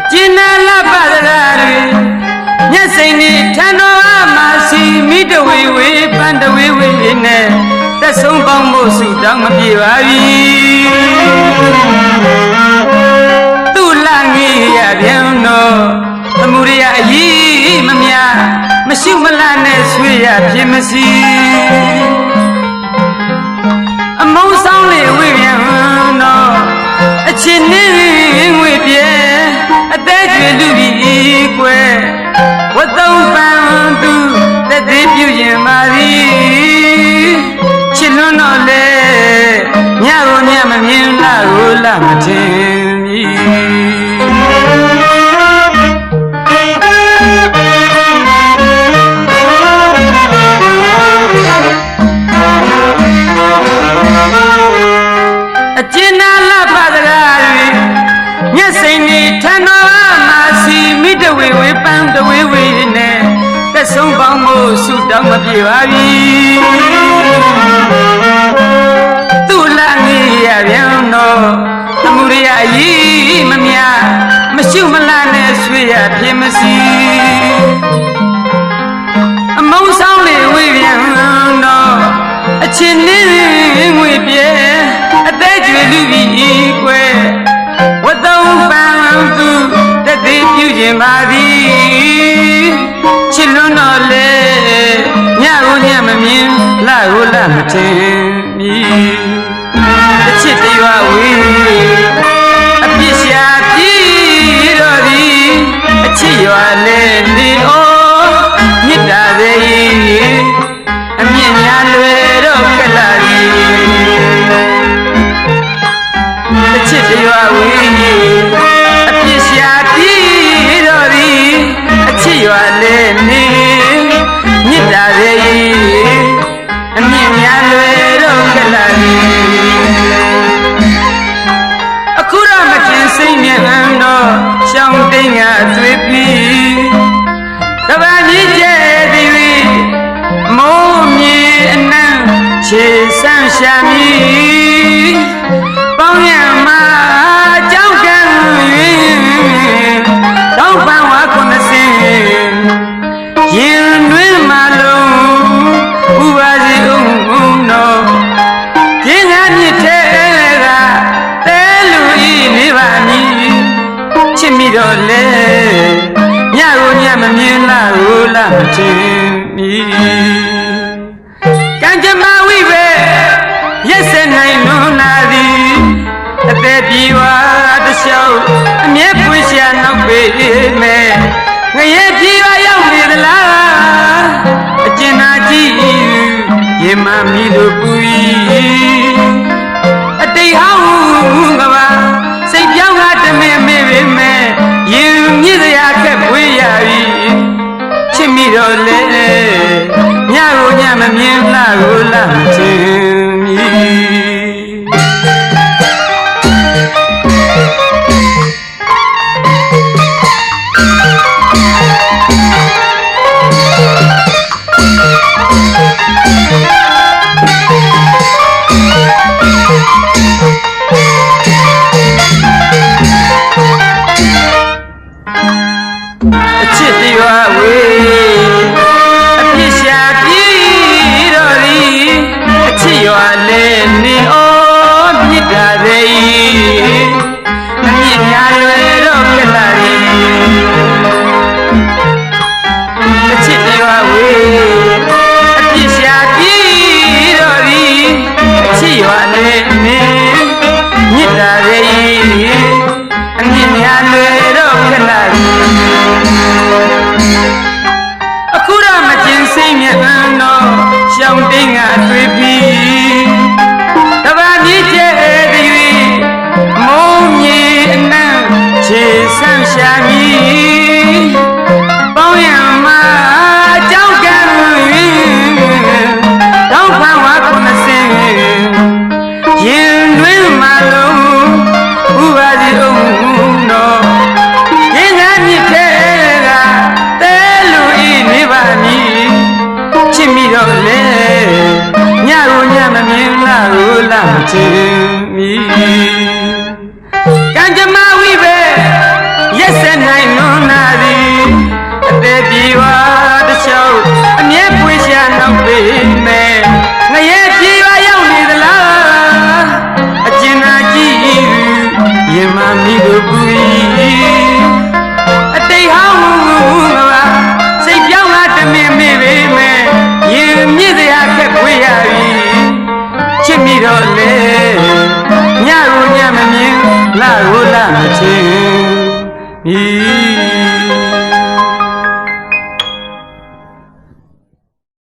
အကျဉ်းနာလပဒရာတွေမျက်စိနှင့်ထန်တော်အမစီမိတဝေဝေပန်တဝေဝေနဲ့သက်ဆုံးပေါင်းမို့စုတောင်းမပြေပါပြီသူလာငေးရပြန်တော့သမှုရိယအကြီးမမြမရှိမလနဲ့ဆွေရပြင်မစီအမုန်းဆောင်လေးဝေပြန်တော့အချင်းနေ အသက်ကျွေလူပြီးကွယ်ဝတ်သုံးပန်းသူတက်သေးပြုရင်ပါသည်ချစ်လွန်းတော့လေညကိုညမမြင်လားကိုလားမထင်မီအကျဉ်းနာလပဒရာတွေမျက်စိနေထန်တော်အမာစီမိတ ဝေဝေပန်းတဝေဝေနဲ့သက်ဆုံးပေါင်းဖို့ဆုတောင်းမပြေပါပြီသူ့လာငေးရပြန်တော့သမှုရအကြီးမမြမရှိမလားနဲ့ဆွေရဖြစ်မစီအမုန်းဆောင်လေဝေးပြန်တော့အချင်းနေ လှကိုလှမထင်မီအချစ်တရွာဝေးအပြစ်ရှာပြေတော့သည်အချစ်ရွာလေနေ ရှာမီပေါင်းရမှာကြောက်ကံ၍တောင်းပန်ဝါခုနစင်ရင်တွင်မှလုံးဥပါစီဦးဦးတော်ပြင်းငါမြစ်ထဲကတဲလူဤနေပါမည်ချစ်မိတော့လေညကိုညမမြင်လားကိုလားမထင်မီကံ အသက်ပြေဝါတလျှောက်အမြဲပွင့်ရှာနောက်ပေမဲ့ငရဲပြေဝါရောက်နေသလားအကျဉ်းသာကြည့်ရေမမီလိုပူ၏အ အ လားမ